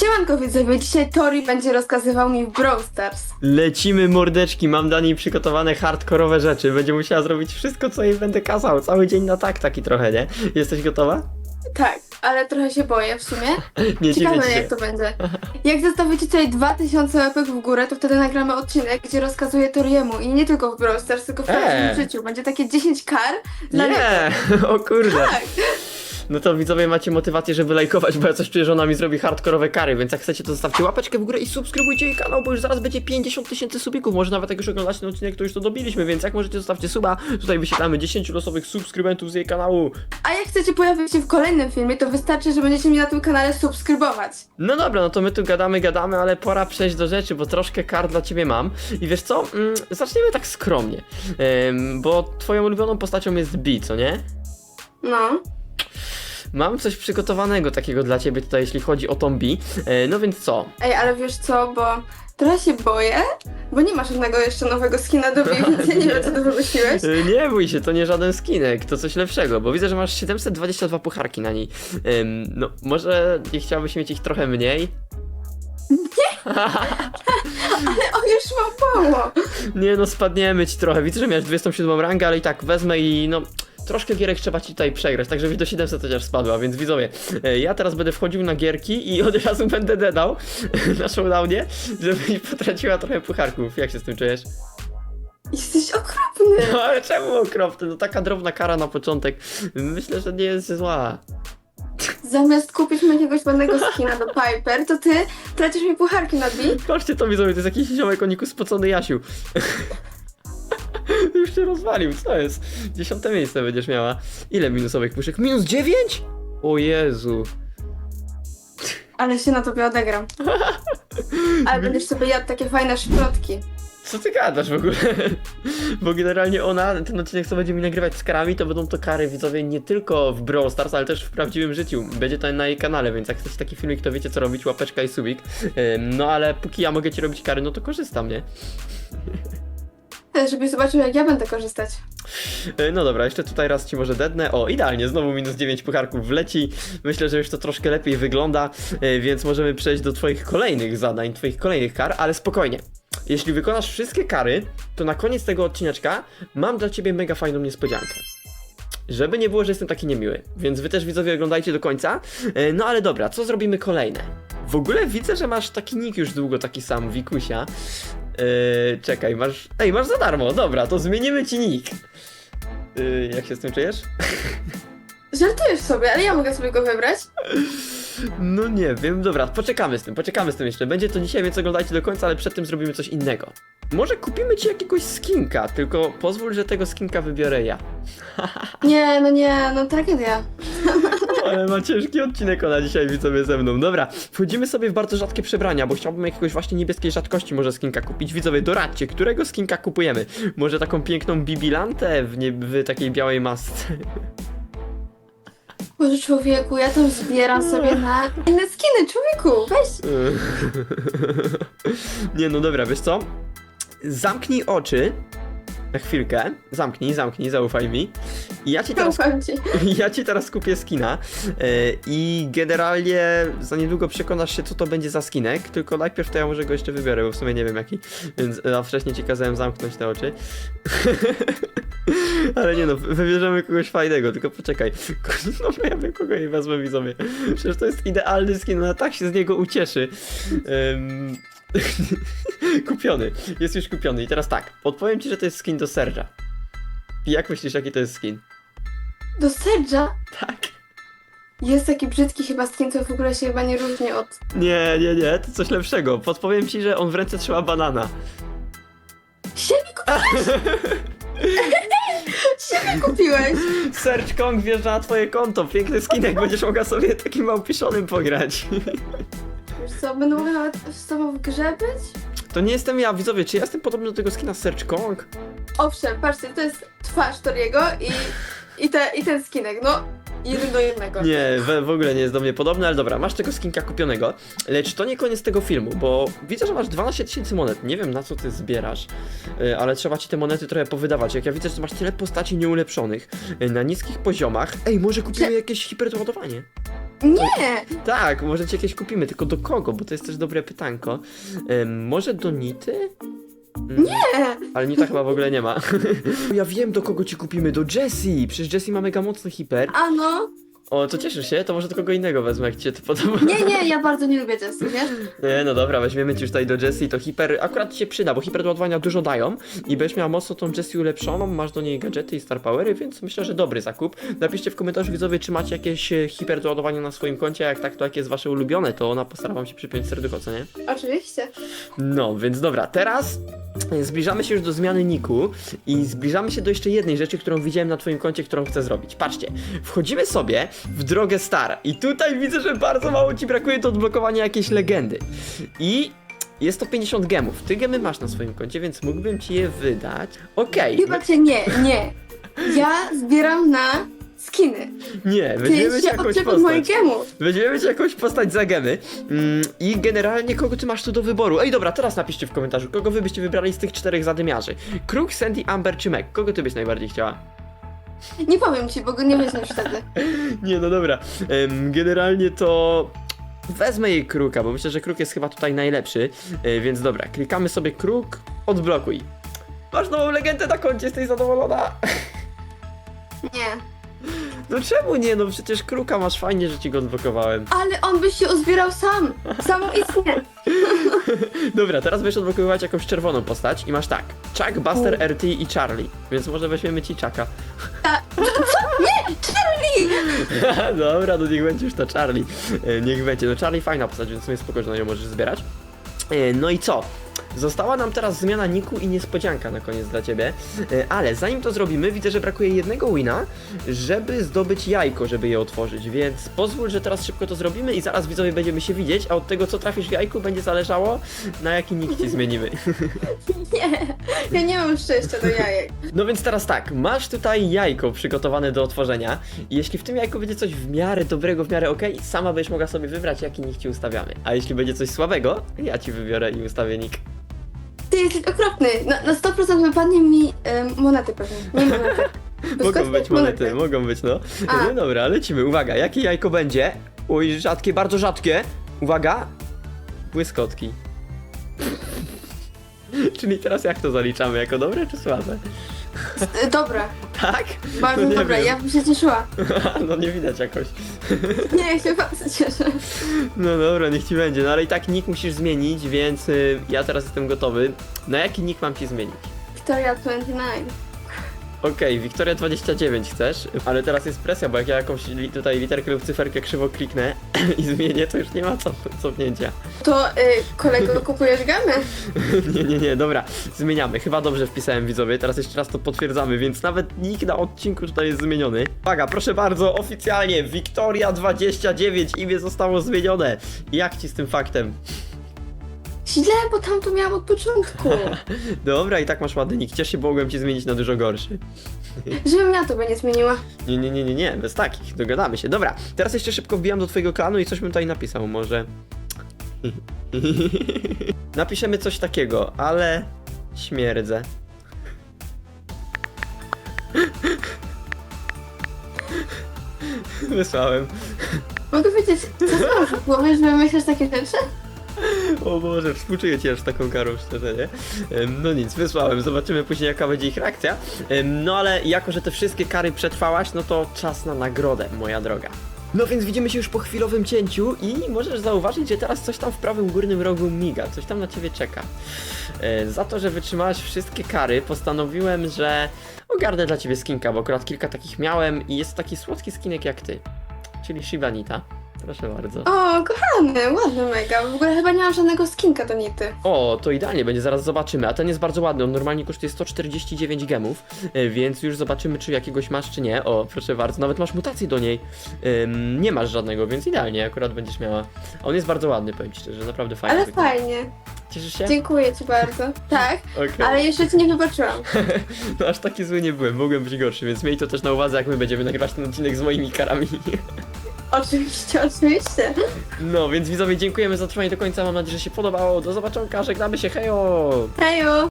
Siemanko widzowie, dzisiaj Tori będzie rozkazywał mi w Brawl Stars. Lecimy mordeczki, mam dla niej przygotowane hardkorowe rzeczy. Będzie musiała zrobić wszystko, co jej będę kazał. Cały dzień na tak, taki trochę, nie? Jesteś gotowa? Tak, ale trochę się boję w sumie. Nie dziwię Ciekawe się. jak to będzie. Jak zostawicie tutaj 2000 łapek w górę, to wtedy nagramy odcinek, gdzie rozkazuję Toriemu i nie tylko w Brawl Stars, tylko w całym Eee. życiu. Będzie takie 10 kar dla niego. Nie, o kurde. Tak. No to widzowie macie motywację, żeby lajkować, bo ja coś czuję, że ona mi zrobi hardkorowe kary, więc jak chcecie to zostawcie łapeczkę w górę i subskrybujcie jej kanał, bo już zaraz będzie 50 tysięcy subików, może nawet jak już oglądacie ten odcinek, to już to dobiliśmy, więc jak możecie zostawcie suba, tutaj wyświetlamy 10 losowych subskrybentów z jej kanału. A jak chcecie pojawić się w kolejnym filmie, to wystarczy, że będziecie mnie na tym kanale subskrybować. No dobra, no to my tu gadamy, gadamy, ale pora przejść do rzeczy, bo troszkę kar dla ciebie mam. I wiesz co? Mm, zaczniemy tak skromnie, bo twoją ulubioną postacią jest Bee, co nie? No. Mam coś przygotowanego takiego dla ciebie tutaj, jeśli chodzi o tą. E, no więc co? Ej, ale wiesz co, bo trochę się boję, bo nie ma żadnego jeszcze nowego skina do Bill, więc ja nie wiem co ty wymyśliłeś. E, Nie bój się, to nie żaden skinek, to coś lepszego, bo widzę, że masz 722 pucharki na niej. No, może nie chciałbyś mieć ich trochę mniej? O, już mam mało. Nie no, spadniemy ci trochę. Widzę, że miałeś 27 rangę, ale i tak wezmę i no. Troszkę gierek trzeba ci tutaj przegrać, tak żebyś do 700 chociaż spadła, więc widzowie, e, ja teraz będę wchodził na gierki i od razu będę dedał na showdownie, żebyś potraciła trochę pucharków. Jak się z tym czujesz? Jesteś okropny. No ale czemu okropny? No taka drobna kara na początek, myślę, że nie jest zła. Zamiast kupić mi jakiegoś ładnego skina do Piper, to ty tracisz mi pucharki na bi. Patrzcie to widzowie, to jest jakiś ziomek o niku spocony Jasiu. Już się rozwalił, co jest? Dziesiąte miejsce będziesz miała. Ile minusowych puszek? Minus dziewięć? O Jezu. Ale się na tobie odegram. Ale będziesz sobie jadł takie fajne szprotki. Co ty gadasz w ogóle? Bo generalnie ona, ten odcinek co będzie mi nagrywać z karami, to będą to kary widzowie nie tylko w Brawl Stars, ale też w prawdziwym życiu. Będzie to na jej kanale, więc jak chcecie taki filmik, to wiecie co robić, łapeczka i subik. No ale póki ja mogę ci robić kary, no to korzystam, nie? Też, żebyś zobaczył jak ja będę korzystać. E, No dobra, jeszcze tutaj raz ci może dednę. O, idealnie, znowu minus 9 pucharków wleci. Myślę, że już to troszkę lepiej wygląda, e, więc możemy przejść do twoich kolejnych zadań, twoich kolejnych kar, ale spokojnie. Jeśli wykonasz wszystkie kary, to na koniec tego odcineczka mam dla ciebie mega fajną niespodziankę. Żeby nie było, że jestem taki niemiły, więc wy też widzowie oglądajcie do końca. E, No ale dobra, co zrobimy kolejne? W ogóle widzę, że masz taki nick już długo taki sam, Wikusia. Yy, czekaj, masz. Ej, masz za darmo, dobra, to zmienimy ci nick. Yy, jak się z tym czujesz? Żartujesz sobie, ale ja mogę sobie go wybrać. No nie wiem, dobra, poczekamy z tym, poczekamy z tym jeszcze. Będzie to dzisiaj, więc oglądajcie do końca, ale przed tym zrobimy coś innego. Może kupimy ci jakiegoś skinka, tylko pozwól, że tego skinka wybiorę ja. Nie, no nie, no tragedia. Ale ma ciężki odcinek ona dzisiaj widzowie ze mną. Dobra, wchodzimy sobie w bardzo rzadkie przebrania, bo chciałbym jakiegoś właśnie niebieskiej rzadkości może skinka kupić. Widzowie, doradźcie, którego skinka kupujemy? Może taką piękną bibilantę w, nie, w takiej białej masce? Boże człowieku, ja tam zbieram sobie na inne skiny, człowieku, weź. Nie no dobra, wiesz co? Zamknij oczy na chwilkę. Zamknij, zamknij, zaufaj mi. I ja ci teraz, Zaufam ci. ja ci teraz kupię skina. e, I generalnie za niedługo przekonasz się, co to będzie za skinek. Tylko najpierw to ja może go jeszcze wybiorę, bo w sumie nie wiem jaki. Więc a wcześniej ci kazałem zamknąć te oczy. Ale nie no, wybierzemy kogoś fajnego, tylko poczekaj. No ja wiem kogo jej wezmę widzowie. Przecież to jest idealny skin, ona tak się z niego ucieszy. Em, kupiony, jest już kupiony. I teraz tak, podpowiem ci, że to jest skin do Serge'a. I jak myślisz, jaki to jest skin? Do Serge'a Tak. jest taki brzydki chyba skin, co w ogóle się chyba nie różni od... Nie, nie, nie, to coś lepszego. Podpowiem ci, że on w ręce trzyma banana. Siebie kupiłeś! Siebie kupiłeś! Search Kong wjeżdża na twoje konto, piękny skinek, będziesz mogła sobie takim małpiszonym pograć. Wiesz co, będę mogła nawet z tobą w grze być? To nie jestem ja, widzowie, czy ja jestem podobny do tego skina Search Kong? Owszem, patrzcie, to jest twarz Toriego i, i, te, i ten skinek, no jeden do jednego. Nie, w, w ogóle nie jest do mnie podobny, ale dobra, masz tego skinka kupionego, lecz to nie koniec tego filmu, bo widzę, że masz 12 tysięcy monet, nie wiem na co ty zbierasz, y, ale trzeba ci te monety trochę powydawać, jak ja widzę, że masz tyle postaci nieulepszonych, y, na niskich poziomach, ej, może kupimy jakieś hiperdoładowanie? Nie! Tak, może ci jakieś kupimy, tylko do kogo? Bo to jest też dobre pytanko. Ym, może do Nity? Mm, Nie! Ale Nita chyba w ogóle nie ma. ja wiem do kogo ci kupimy, do Jessie! Przecież Jessie ma mega mocny hiper. A no. O, to cieszysz się? To może do kogo innego wezmę, jak ci się to podoba. Nie, nie, ja bardzo nie lubię Jessie, wiesz? Nie, no dobra, weźmiemy ci już tutaj do Jessie, to hiper akurat ci się przyda, bo hiper do ładowania dużo dają i będziesz miała mocno tą Jessie ulepszoną, masz do niej gadżety i star powery, więc myślę, że dobry zakup. Napiszcie w komentarzu widzowie, czy macie jakieś e, hiper do ładowania na swoim koncie, a jak tak, to jakie jest wasze ulubione, to ona postara wam się przypiąć serducho, co nie? Oczywiście. No, więc dobra, teraz zbliżamy się już do zmiany niku i zbliżamy się do jeszcze jednej rzeczy, którą widziałem na twoim koncie, którą chcę zrobić. Patrzcie, wchodzimy sobie w drogę star i tutaj widzę, że bardzo mało ci brakuje do odblokowania jakiejś legendy. I jest to 50 gemów. Ty gemy masz na swoim koncie, więc mógłbym ci je wydać. Okej, Chyba cię nie, nie. Ja zbieram na skiny. nie, ci się jakąś postać. Weźmiemy ci jakąś postać za gemy mm, i generalnie kogo ty masz tu do wyboru? Ej, dobra, teraz napiszcie w komentarzu, kogo wy byście wybrali z tych czterech zadymiarzy. Kruk, Sandy, Amber czy Meg? Kogo ty byś najbardziej chciała? Nie powiem ci, bo go nie weźmiesz wtedy. Nie, no dobra. Em, generalnie to wezmę jej kruka, bo myślę, że kruk jest chyba tutaj najlepszy. E, więc dobra, klikamy sobie kruk, odblokuj. Masz nową legendę na koncie, jesteś zadowolona? Nie. No czemu nie? No przecież kruka masz fajnie, że ci go odblokowałem. Ale on by się uzbierał sam. Samoistnie. Dobra, teraz będziesz odblokowywać jakąś czerwoną postać i masz tak. Chuck, Buster, RT i Charlie. Więc może weźmiemy ci Chucka. Ta... Co? Nie! Charlie! Dobra, no niech będzie już ta Charlie. E, niech będzie. No Charlie fajna postać, więc sobie spokojnie na nią możesz zbierać. E, no i co? Została nam teraz zmiana niku i niespodzianka na koniec dla ciebie. E, ale zanim to zrobimy, widzę, że brakuje jednego wina, żeby zdobyć jajko, żeby je otworzyć. Więc pozwól, że teraz szybko to zrobimy i zaraz widzowie będziemy się widzieć, a od tego co trafisz w jajku będzie zależało na jaki nick ci zmienimy. Nie. Ja nie mam szczęścia do jajek. No więc teraz tak, masz tutaj jajko przygotowane do otworzenia i jeśli w tym jajku będzie coś w miarę dobrego, w miarę okej, sama będziesz mogła sobie wybrać jaki nick ci ustawiamy. A jeśli będzie coś słabego, ja ci wybiorę i ustawię nick. Jesteś okropny. Na, na 100% wypadnie mi em, monety pewnie. Nie monety. Mogą być monety, mogą być no. A. No dobra, lecimy, uwaga, jakie jajko będzie? Oj, rzadkie, bardzo rzadkie. Uwaga, błyskotki. Czyli teraz jak to zaliczamy, jako dobre czy słabe? Y, Dobra. Tak? Bardzo No nie dobra. wiem. Ja bym się cieszyła. no nie widać jakoś. Nie, ja się bardzo cieszę. No dobra, niech ci będzie. No ale i tak nick musisz zmienić, więc y, ja teraz jestem gotowy. Na jaki nick mam ci zmienić? Victoria 29. Okej, Wiktoria 29 chcesz, ale teraz jest presja, bo jak ja jakąś li tutaj literkę lub cyferkę krzywo kliknę i zmienię, to już nie ma co, cofnięcia. To y, kolego kupujesz gamy? nie, nie, nie, dobra, zmieniamy. Chyba dobrze wpisałem widzowie, teraz jeszcze raz to potwierdzamy, więc nawet nick na odcinku tutaj jest zmieniony. Uwaga, proszę bardzo, oficjalnie Wiktoria 29 imię zostało zmienione. Jak ci z tym faktem? Źle, bo tam to miałam od początku. Dobra, i tak masz ładny nick. Ciesz się, bo mogłem ci zmienić na dużo gorszy. Żebym ja to by nie zmieniła. Nie, nie, nie, nie, nie, bez takich, dogadamy się. Dobra, teraz jeszcze szybko wbijam do twojego klanu i coś bym tutaj napisał, może. Napiszemy coś takiego, ale śmierdzę. Wysłałem. Mogę wiedzieć, co masz w głowie, że myślisz takie rzeczy? O Boże, współczuję ci aż taką karą, szczerze, nie? No nic, wysłałem, zobaczymy później jaka będzie ich reakcja. No ale jako, że te wszystkie kary przetrwałaś, no to czas na nagrodę, moja droga. No więc widzimy się już po chwilowym cięciu i możesz zauważyć, że teraz coś tam w prawym górnym rogu miga, coś tam na ciebie czeka. E, Za to, że wytrzymałaś wszystkie kary, postanowiłem, że ogarnę dla ciebie skinka, bo akurat kilka takich miałem i jest taki słodki skinek jak ty, czyli Shibanita. Proszę bardzo. O, kochany, ładny mega. W ogóle chyba nie mam żadnego skinka do nity. O, to idealnie będzie, zaraz zobaczymy. A ten jest bardzo ładny, on normalnie kosztuje 149 gemów, e, więc już zobaczymy, czy jakiegoś masz, czy nie. O, proszę bardzo, nawet masz mutację do niej. Ym, nie masz żadnego, więc idealnie akurat będziesz miała. On jest bardzo ładny, powiem ci szczerze, naprawdę fajny. Ale wygląda. fajnie. Cieszysz się? Dziękuję ci bardzo. Tak, Okej. ale jeszcze ci nie wybaczyłam. No aż taki zły nie byłem, mogłem być gorszy, więc miej to też na uwadze, jak my będziemy nagrywać ten odcinek z moimi karami. Oczywiście, oczywiście. No, więc widzowie, dziękujemy za trwanie do końca, mam nadzieję, że się podobało. Do zobaczonka, żegnamy się, hejo! Hejo!